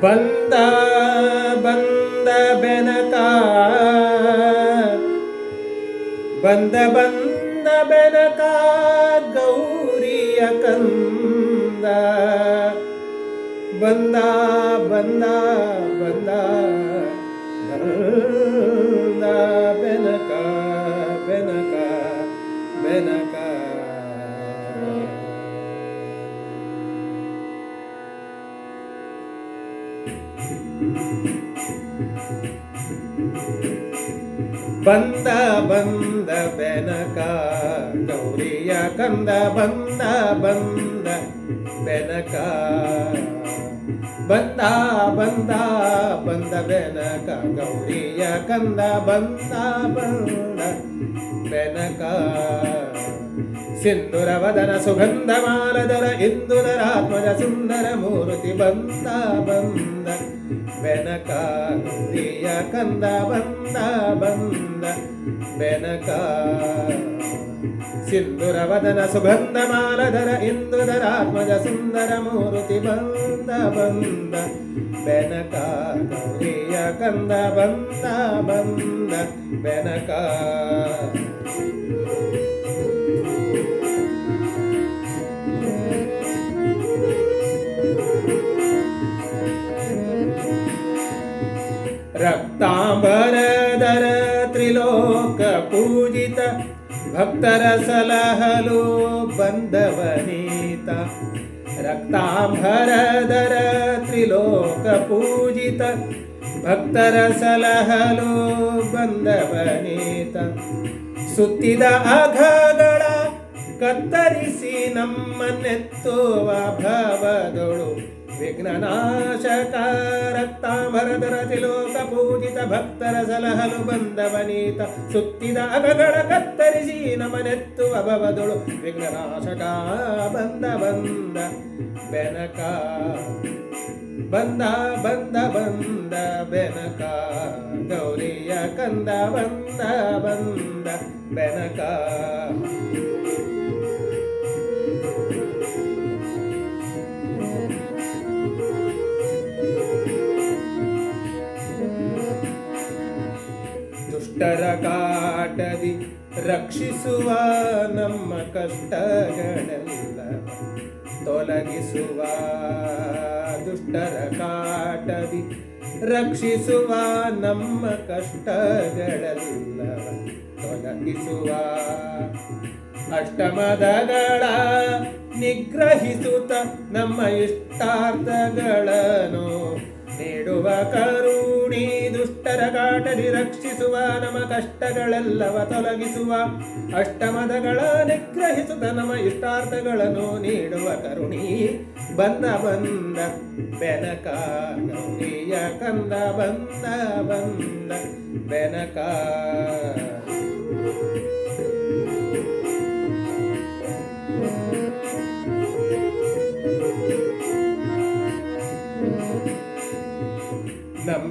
ಬಂದ ಬಂದ ಬೆನಕ. ಬಂದ ಬಂದ ಬೆನಕ ಗೌರಿಯ ಕಂದ. ಬಂದ ಬಂದ ಬಂದ ಬಂದ ಬಂದ ಬೆನಕ ಗೌರಿಯ ಕಂದ ಬಂದ ಬಂದ ಬೆನಕ. ಬಂದ ಬಂದ ಬಂದ ಬೆನಕ ಗೌರಿಯ ಕಂದ ಬಂದ ಬಂದ ಬೆನಕ. ಸಿಂಧುರ ವದನ ಸುಗಂಧ ಮಾಲದರ ಇಂದುದರಾತ್ಮಜ ಸುಂದರ ಮೂರ್ತಿ ಬಂದ ಬಂದ ಬೆನಕ ಗೌರಿಯ ಕಂದ ಬಂದ ಬಂದ ಬೆನಕ ಸಿಂಧುರ ವದನ ಸುಗಂಧ ಮಾಲಧರ ಇಂದುದರಾತ್ಮಜ ಸುಂದರ ಮೂರ್ತಿ ಬಂದ ಬಂದ ಬೆನಕ ಗೌರಿಯ ಕಂದ ಬಂದ ಬಂದ ಬೆನಕ ರಕ್ತಾಂಬರದರ ತ್ರಿಲೋಕ ಪೂಜಿತ ಭಕ್ತರ ಸಲಹಲು ಬಂದವನೀತ. ರಕ್ತಾಂಬರದರ ತ್ರಿಲೋಕ ಪೂಜಿತ ಭಕ್ತರ ಸಲಹಲು ಬಂದವನೀತ. ಸುತ್ತಿದ ಅಘಗಳ ಕತ್ತರಿಸಿ ನಮ್ಮನ್ನೆತ್ತುವ ಭವದೊಳು ವಿಘ್ನನಾಶಕ ರಕ್ತಾಂಬರದರ ತಿಲೋಕ ಪೂಜಿತ ಭಕ್ತರ ಸಲಹಲು ಬಂದವನೀತ ಸುತ್ತಿದ ಅಗಗಳ ಕತ್ತರಿಸಿ ನಮನೆತ್ತು ಅಭವದಳು. ವಿಘ್ನನಾಶಕ ಬಂದ ಬಂದ ಬೆನಕ, ಬಂದ ಬಂದ ಬಂದ ಬೆನಕ, ಗೌರಿಯ ಕಂದ ಬಂದ ಬಂದ ಬೆನಕ. ದುಷ್ಟರ ಕಾಟದಿ ರಕ್ಷಿಸುವ ನಮ್ಮ ಕಷ್ಟಗಳೆಲ್ಲ ತೊಲಗಿಸುವ, ದುಷ್ಟರ ಕಾಟದಿ ರಕ್ಷಿಸುವ ನಮ್ಮ ಕಷ್ಟಗಳೆಲ್ಲ ತೊಲಗಿಸುವ. ಅಷ್ಟಮದಗಳ ನಿಗ್ರಹಿಸುತ್ತ ನಮ್ಮ ಇಷ್ಟಾರ್ಥಗಳನ್ನು ನೀಡುವ ಕರುಣಿ ದುಷ್ಟರ ಕಾಟದಿ ರಕ್ಷಿಸುವ, ನಮ್ಮ ಕಷ್ಟಗಳೆಲ್ಲವ ತೊಲಗಿಸುವ, ಅಷ್ಟಮದಗಳ ನಿಗ್ರಹಿಸುತ್ತ ನಮ್ಮ ಇಷ್ಟಾರ್ಥಗಳನ್ನು ನೀಡುವ ಕರುಣಿ. ಬಂದ ಬಂದ ಬೆನಕ ಗೌರಿಯ ಕಂದ ಬಂದ ಬಂದ ಬೆನಕ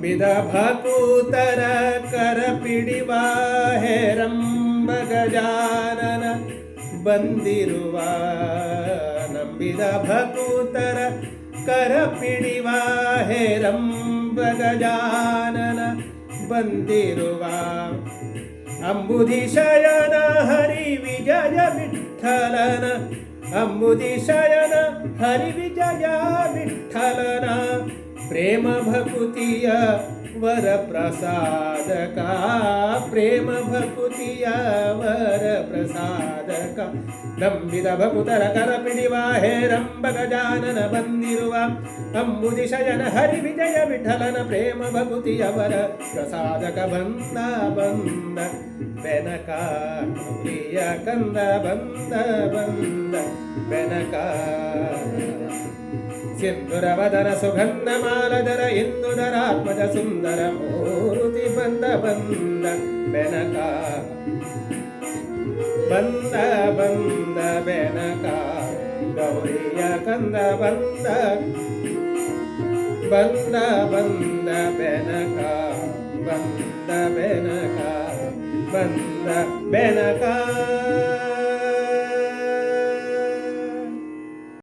ನಂಬಿದ ಭಕೂತರ ಕರ ಪಿಡಿವ ಹೇರಂಬ ಗಜಾನನ ಬಂದಿರುವ ನಂಬಿದ ಭಕೂತರ ಕರ ಪಿಡಿವ ಹೇರಂಬ ಗಜಾನನ ಬಂದಿರುವ ಅಂಬುಧಿ ಶಯನ ಹರಿ ವಿಜಯ ವಿಠಲನ ಅಂಬುಧಿ ಶಯನ ಹರಿ ವಿಜಯ ವಿಠಲನ ಪ್ರೇಮ ಭಕುತಿಯ ವರ ಪ್ರಸಾದಕ ಪ್ರೇಮ ಭಕುತಿಯ ವರ ಪ್ರಸಾದಕ ನಂಬಿದ ಭಕುತರ ಕರ ಪಿಡಿವ ಹೇರಂಬ ಗಜಾನನ ಬಂದಿರುವ ಅಂಬುದಿ ಶಯನ ಹರಿ ವಿಜಯ ವಿಠಲನ ಪ್ರೇಮ ಭಕುತಿಯ ವರ ಪ್ರಸಾದಕ ಬಂದ ಬಂದ ಬೆನಕ ಗೌರಿಯ ಕಂದ ಬಂದ ಬಂದ ಬೆನಕ ಸಿಂಧುರ ವದನ ಸುಗಂಧ ಮಾಲದರ ಇಂದುದರಾತ್ಮಜ ಸುಂದರ ಮೂರುತಿ ಬಂದ ಬಂದ ಬೆನಕ ಬಂದ ಬಂದ ಬೆನಕ ಗೌರಿಯ ಕಂದ ಬಂದ ಬಂದ ಬಂದ ಬೆನಕ ಬಂದ ಬೆನಕ ಬಂದ ಬೆನಕ